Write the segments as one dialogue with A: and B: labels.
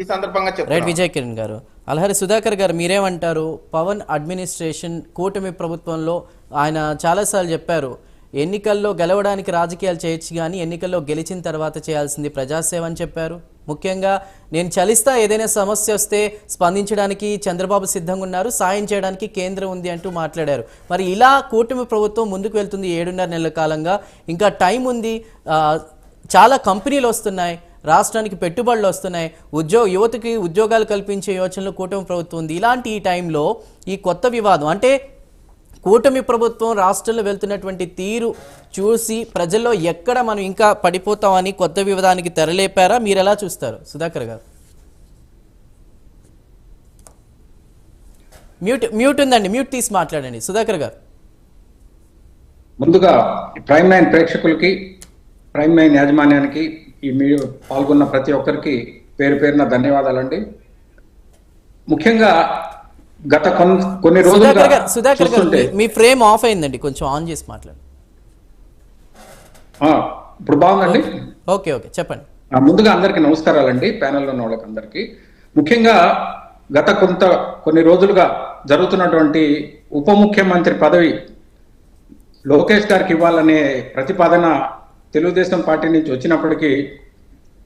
A: ఈ సందర్భంగా
B: రైట్ విజయ్ కిరణ్ గారు. అల్హరి సుధాకర్ గారు మీరేమంటారు? పవన్ అడ్మినిస్ట్రేషన్ కూటమి ప్రభుత్వంలో ఆయన చాలాసార్లు చెప్పారు ఎన్నికల్లో గెలవడానికి రాజకీయాలు చేయొచ్చు కానీ ఎన్నికల్లో గెలిచిన తర్వాత చేయాల్సింది ప్రజాసేవ అని చెప్పారు. ముఖ్యంగా నేను చలిస్తా ఏదైనా సమస్య వస్తే స్పందించడానికి చంద్రబాబు సిద్ధంగా ఉన్నారు సాయం చేయడానికి కేంద్రం ఉంది అంటూ మాట్లాడారు. మరి ఇలా కూటమి ప్రభుత్వం ముందుకు వెళ్తుంది ఏడున్నర నెలల కాలంగా. ఇంకా టైం ఉంది చాలా కంపెనీలు వస్తున్నాయి రాష్ట్రానికి పెట్టుబడులు వస్తున్నాయి. ఉద్యోగ యువతకి ఉద్యోగాలు కల్పించే యోచనలు కూటమి ప్రభుత్వం ఉంది ఇలాంటి ఈ టైంలో ఈ కొత్త వివాదం అంటే కూటమి ప్రభుత్వం రాష్ట్రంలో వెళ్తున్నటువంటి తీరు చూసి ప్రజల్లో ఎక్కడ మనం ఇంకా పడిపోతామని కొత్త వివాదానికి తెరలేపారా? మీరు ఎలా చూస్తారు? సుధాకర్ గారు. మ్యూట్ మ్యూట్ ఉందండి. మ్యూట్ తీసి మాట్లాడండి. సుధాకర్ గారు.
C: ముందుగా ప్రైమ్ లైన్ ప్రేక్షకులకి ప్రైమ్ లైన్ యాజమాన్యానికి ఈ మీ పాల్గొన్న ప్రతి ఒక్కరికి పేరు పేరున ధన్యవాదాలండి. ముఖ్యంగా గత కొన్ కొన్ని రోజులుగా
B: సుధాకర్ గారు సుధాకర్ గారు
C: చూస్తుంటే
B: మీ- ఫ్రేమ్ ఆఫ్ అయిందండి కొంచెం ఆన్ చేసి మాట్లాడండి
C: ఇప్పుడు బాగుందండి?
B: ఓకే ఓకే చెప్పండి.
C: ముందుగా అందరికీ నమస్కారాలండి ప్యానెల్లో ఉన్న వాళ్ళకి అందరికీ ముఖ్యంగా గత కొంత కొన్ని రోజులుగా జరుగుతున్నటువంటి ఉప ముఖ్యమంత్రి పదవి లోకేష్ గారికి ఇవ్వాలనే ప్రతిపాదన తెలుగుదేశం పార్టీ నుంచి వచ్చినప్పటికీ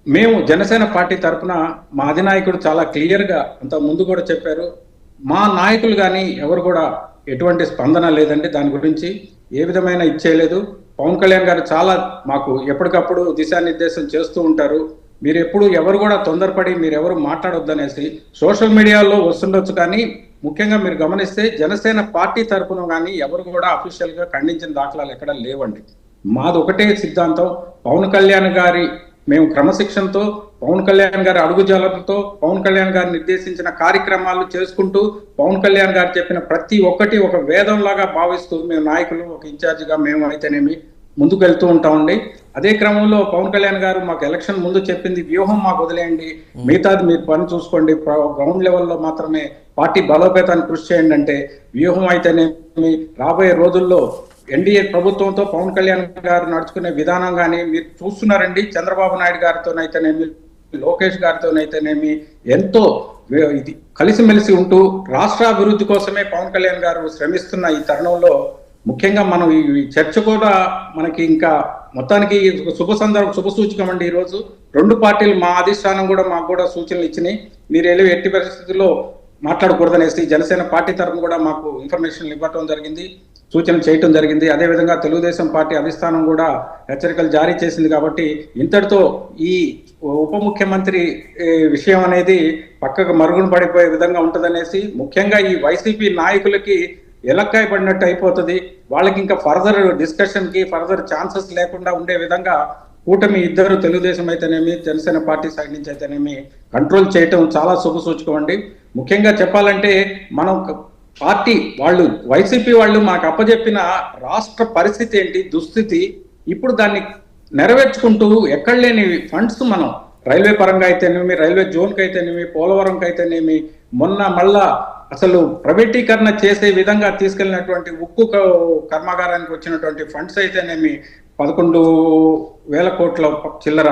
C: మేము జనసేన పార్టీ తరపున మా అధినాయకుడు చాలా క్లియర్గా అంత ముందు కూడా చెప్పారు. మా నాయకులు కానీ ఎవరు కూడా ఎటువంటి స్పందన లేదండి. దాని గురించి ఏ విధమైన ఇచ్చేయలేదు పవన్ కళ్యాణ్ గారు చాలా మాకు ఎప్పటికప్పుడు దిశానిర్దేశం చేస్తూ ఉంటారు. మీరు ఎప్పుడు ఎవరు కూడా తొందరపడి మీరు ఎవరు మాట్లాడొద్దనేసి సోషల్ మీడియాలో వస్తుండొచ్చు కానీ ముఖ్యంగా మీరు గమనిస్తే జనసేన పార్టీ తరపున కానీ ఎవరు కూడా అఫీషియల్గా ఖండించిన దాఖలాలు ఎక్కడ లేవండి. మాది ఒకటే సిద్ధాంతం. పవన్ కళ్యాణ్ గారి మేము క్రమశిక్షణతో పవన్ కళ్యాణ్ గారి అడుగుజాలతో పవన్ కళ్యాణ్ గారు నిర్దేశించిన కార్యక్రమాలు చేసుకుంటూ పవన్ కళ్యాణ్ గారు చెప్పిన ప్రతి ఒక్కటి ఒక వేదం లాగా భావిస్తూ మేము నాయకులు ఒక ఇన్ఛార్జిగా మేము అయితేనేమి ముందుకు వెళ్తూ ఉంటామండి. అదే క్రమంలో పవన్ కళ్యాణ్ గారు మాకు ఎలక్షన్ ముందు చెప్పింది వ్యూహం మాకు వదిలేయండి. మిగతాది మీరు పని చూసుకోండి. గ్రౌండ్ లెవెల్లో మాత్రమే పార్టీ బలోపేతాన్ని కృషి చేయండి అంటే వ్యూహం అయితేనేమి రాబోయే రోజుల్లో ఎన్డీఏ ప్రభుత్వంతో పవన్ కళ్యాణ్ గారు నడుచుకునే విధానం కానీ మీరు చూస్తున్నారండి. చంద్రబాబు నాయుడు గారితోనైతేనేమి లోకేష్ గారితోనైతేనేమి ఎంతో ఇది కలిసిమెలిసి ఉంటూ రాష్ట్ర అభివృద్ధి కోసమే పవన్ కళ్యాణ్ గారు శ్రమిస్తున్న ఈ తరుణంలో ముఖ్యంగా మనం ఈ చర్చ కూడా మనకి ఇంకా మొత్తానికి శుభ సందర్భం శుభ సూచకం అండి ఈ రోజు రెండు పార్టీలు మా అధిష్టానం కూడా మాకు కూడా సూచనలు ఇచ్చినాయి. మీరు వెళ్ళి ఎట్టి పరిస్థితుల్లో మాట్లాడకూడదనేసి జనసేన పార్టీ తరఫున కూడా మాకు ఇన్ఫర్మేషన్ ఇవ్వటం జరిగింది. సూచన చేయటం జరిగింది. అదేవిధంగా తెలుగుదేశం పార్టీ అధిష్టానం కూడా హెచ్చరికలు జారీ చేసింది కాబట్టి ఇంతటితో ఈ ఉప ముఖ్యమంత్రి విషయం అనేది పక్కకు మరుగున పడిపోయే విధంగా ఉంటుందనేసి ముఖ్యంగా ఈ వైసీపీ నాయకులకి ఎలక్కాయ పడినట్టు అయిపోతుంది. వాళ్ళకి ఇంకా ఫర్దర్ డిస్కషన్కి ఫర్దర్ ఛాన్సెస్ లేకుండా ఉండే విధంగా కూటమి ఇద్దరు తెలుగుదేశం అయితేనేమి జనసేన పార్టీ సైడ్ నుంచి అయితేనేమి కంట్రోల్ చేయటం చాలా శుభ సూచకం అండి. ముఖ్యంగా చెప్పాలంటే మనం పార్టీ వాళ్ళు వైసీపీ వాళ్ళు మాకు అప్పజెప్పిన రాష్ట్ర పరిస్థితి ఏంటి దుస్థితి ఇప్పుడు దాన్ని నెరవేర్చుకుంటూ ఎక్కడ లేని ఫండ్స్ మనం రైల్వే పరంగా అయితేనేమి రైల్వే జోన్కి అయితేనేమి పోలవరంకి అయితేనేమి మొన్న మళ్ళా అసలు ప్రైవేటీకరణ చేసే విధంగా తీసుకెళ్ళినటువంటి ఉక్కు కర్మాగారానికి వచ్చినటువంటి ఫండ్స్ అయితేనేమి పదకొండు వేల కోట్ల చిల్లర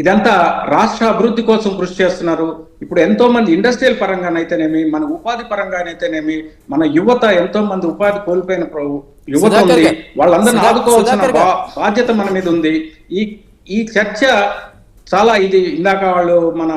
C: ఇదంతా రాష్ట్ర అభివృద్ధి కోసం కృషి చేస్తున్నారు. ఇప్పుడు ఎంతో మంది ఇండస్ట్రియల్ పరంగానైతేనేమి మన ఉపాధి పరంగానైతేనేమి మన యువత ఎంతో మంది ఉపాధి కోల్పోయిన యువత ఉంది. వాళ్ళందరినీ ఆదుకోవాల్సిన బాధ్యత మన మీద ఉంది. ఈ ఈ చర్చ చాలా ఇది ఇందాక వాళ్ళు మన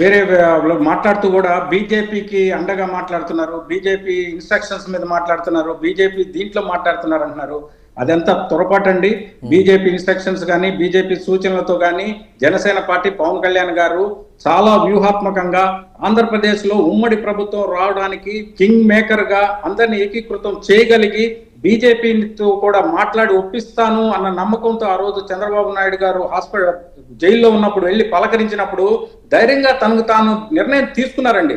C: వేరే వాళ్ళు మాట్లాడుతూ కూడా బీజేపీకి అండగా మాట్లాడుతున్నారు. బీజేపీ ఇన్స్ట్రక్షన్స్ మీద మాట్లాడుతున్నారు. బీజేపీ దీంట్లో మాట్లాడుతున్నారు అంటున్నారు. అదంతా పొరపాటండి. బీజేపీ ఇన్స్ట్రక్షన్స్ కానీ బీజేపీ సూచనలతో కానీ జనసేన పార్టీ పవన్ కళ్యాణ్ గారు చాలా వ్యూహాత్మకంగా ఆంధ్రప్రదేశ్లో ఉమ్మడి ప్రభుత్వం రావడానికి కింగ్ మేకర్గా అందరిని ఏకీకృతం చేయగలిగి బీజేపీతో కూడా మాట్లాడి ఒప్పిస్తాను అన్న నమ్మకంతో ఆ రోజు చంద్రబాబు నాయుడు గారు హాస్పిటల్ జైల్లో ఉన్నప్పుడు వెళ్ళి పలకరించినప్పుడు ధైర్యంగా తనకు తాను నిర్ణయం తీసుకున్నారండి.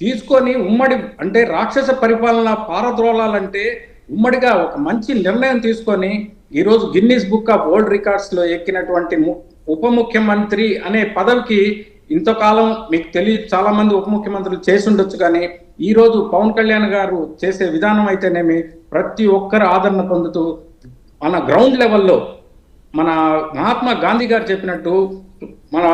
C: తీసుకొని ఉమ్మడి అంటే రాక్షస పరిపాలన పారద్రోలాలంటే ఉమ్మడిగా ఒక మంచి నిర్ణయం తీసుకొని ఈరోజు గిన్నీస్ బుక్ ఆఫ్ వరల్డ్ రికార్డ్స్లో ఎక్కినటువంటి ము- ఉప ముఖ్యమంత్రి అనే పదవికి ఇంతకాలం మీకు తెలియ చాలా మంది ఉప ముఖ్యమంత్రులు చేసి ఉండొచ్చు కానీ ఈ రోజు పవన్ కళ్యాణ్ గారు చేసే విధానం అయితేనేమి ప్రతి ఒక్కరు ఆదరణ పొందుతూ మన గ్రౌండ్ లెవెల్లో మన మహాత్మా గాంధీ గారు చెప్పినట్టు మన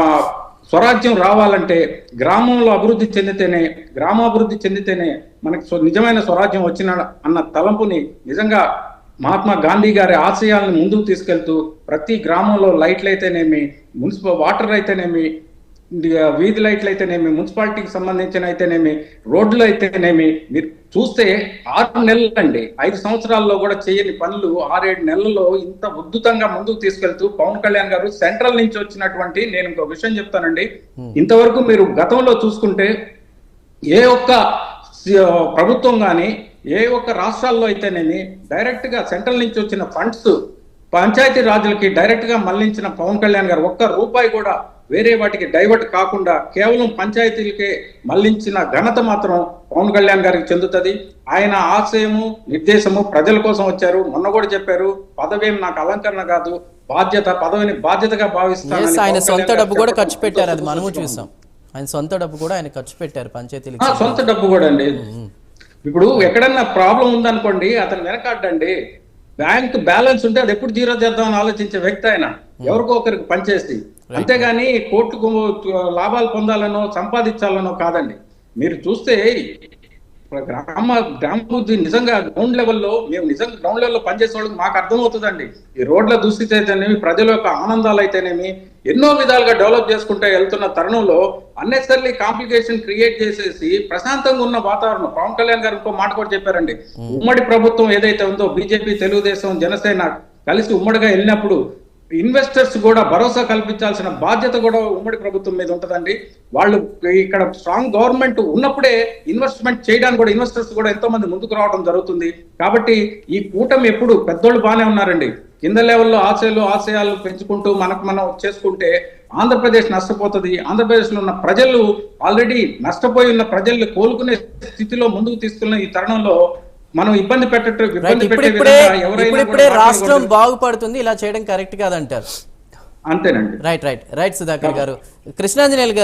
C: స్వరాజ్యం రావాలంటే గ్రామంలో అభివృద్ధి చెందితేనే గ్రామాభివృద్ధి చెందితేనే మనకి స్వ- నిజమైన స్వరాజ్యం వచ్చిన అన్న తలంపుని నిజంగా మహాత్మా గాంధీ గారి ఆశయాలను ముందుకు తీసుకెళ్తూ ప్రతి గ్రామంలో లైట్లు అయితేనేమి మున్సిపల్ వాటర్ అయితేనేమి వీధి లైట్లు అయితేనేమి మున్సిపాలిటీకి సంబంధించిన అయితేనేమి రోడ్లు అయితేనేమి మీరు చూస్తే ఆరు నెలలు అండి ఐదు సంవత్సరాల్లో కూడా చేయని పనులు ఆరేడు నెలల్లో ఇంత ఉద్ధృతంగా ముందుకు తీసుకెళ్తూ పవన్ కళ్యాణ్ గారు సెంట్రల్ నుంచి వచ్చినటువంటి నేను ఇంకో విషయం చెప్తానండి. ఇంతవరకు మీరు గతంలో చూసుకుంటే ఏ ఒక్క ప్రభుత్వం కానీ ఏ ఒక్క రాష్ట్రాల్లో అయితేనేమి డైరెక్ట్గా సెంట్రల్ నుంచి వచ్చిన ఫండ్స్ పంచాయతీ రాజులకి డైరెక్ట్గా మళ్ళించిన పవన్ కళ్యాణ్ గారు ఒక్క రూపాయి కూడా వేరే వాటికి డైవర్ట్ కాకుండా కేవలం పంచాయతీలకే మళ్ళించిన ఘనత మాత్రం పవన్ కళ్యాణ్ గారికి చెందుతుంది. ఆయన ఆశయము నిర్దేశము ప్రజల కోసం వచ్చారు. మొన్న కూడా చెప్పారు పదవేం నాకు అలంకరణ కాదు బాధ్యత పదవిని బాధ్యతగా భావిస్తాను
B: ఆయన సొంత డబ్బు కూడా ఖర్చు పెట్టారు అది మనము చూసాం. ఆయన సొంత డబ్బు కూడా ఆయన ఖర్చు పెట్టారు పంచాయతీలకు
C: ఆ, సొంత డబ్బు కూడా అండి. ఇప్పుడు ఎక్కడన్నా ప్రాబ్లం ఉందనుకోండి అతను వెనకాడండి. బ్యాంక్ బ్యాలెన్స్ ఉంటే అది ఎప్పుడు జీరో చేద్దామని ఆలోచించే వ్యక్తి ఆయన. ఎవరికో ఒకరికి పనిచేసి. అంతేగాని కోర్టుకు లాభాలు పొందాలనో సంపాదించాలనో కాదండి. మీరు చూస్తే గ్రామ గ్రామాభివృద్ధి నిజంగా గ్రౌండ్ లెవెల్లో మేము నిజంగా గ్రౌండ్ లెవెల్లో పనిచేసే వాళ్ళకి మాకు అర్థమవుతుందండి. ఈ రోడ్ల దుస్థితి అయితేనేమి ప్రజల యొక్క ఆనందాలు అయితేనేమి ఎన్నో విధాలుగా డెవలప్ చేసుకుంటే వెళ్తున్న తరుణంలో అన్నెసర్లీ కాంప్లికేషన్ క్రియేట్ చేసేసి ప్రశాంతంగా ఉన్న వాతావరణం. పవన్ కళ్యాణ్ గారు ఇంకో మాట కూడా చెప్పారండి. ఉమ్మడి ప్రభుత్వం ఏదైతే ఉందో బీజేపీ తెలుగుదేశం జనసేన కలిసి ఉమ్మడిగా వెళ్ళినప్పుడు ఇన్వెస్టర్స్ కూడా భరోసా కల్పించాల్సిన బాధ్యత కూడా ఉమ్మడి ప్రభుత్వం మీద ఉంటదండి. వాళ్ళు ఇక్కడ స్ట్రాంగ్ గవర్నమెంట్ ఉన్నప్పుడే ఇన్వెస్ట్మెంట్ చేయడానికి కూడా ఇన్వెస్టర్స్ కూడా ఎంతో మంది ముందుకు రావడం జరుగుతుంది. కాబట్టి ఈ కూటమి ఎప్పుడు పెద్దోళ్ళు బాగానే ఉన్నారండి. కింద లెవెల్లో ఆశయాలు ఆశయాలు పెంచుకుంటూ మనకు మనం చేసుకుంటే ఆంధ్రప్రదేశ్ నష్టపోతుంది. ఆంధ్రప్రదేశ్లో ఉన్న ప్రజలు ఆల్రెడీ నష్టపోయి ఉన్న ప్రజల్ని కోలుకునే స్థితిలో ముందుకు తీసుకున్న ఈ తరుణంలో మనం ఇబ్బంది పెట్టే
B: రాష్ట్రం. బాగుపడుతుంది ఇలా చేయడం కరెక్ట్ కాదంటారు.
C: అంతేనండి.
B: రైట్ రైట్ రైట్ సుధాకర్ గారు. కృష్ణాంజనేయులు గారు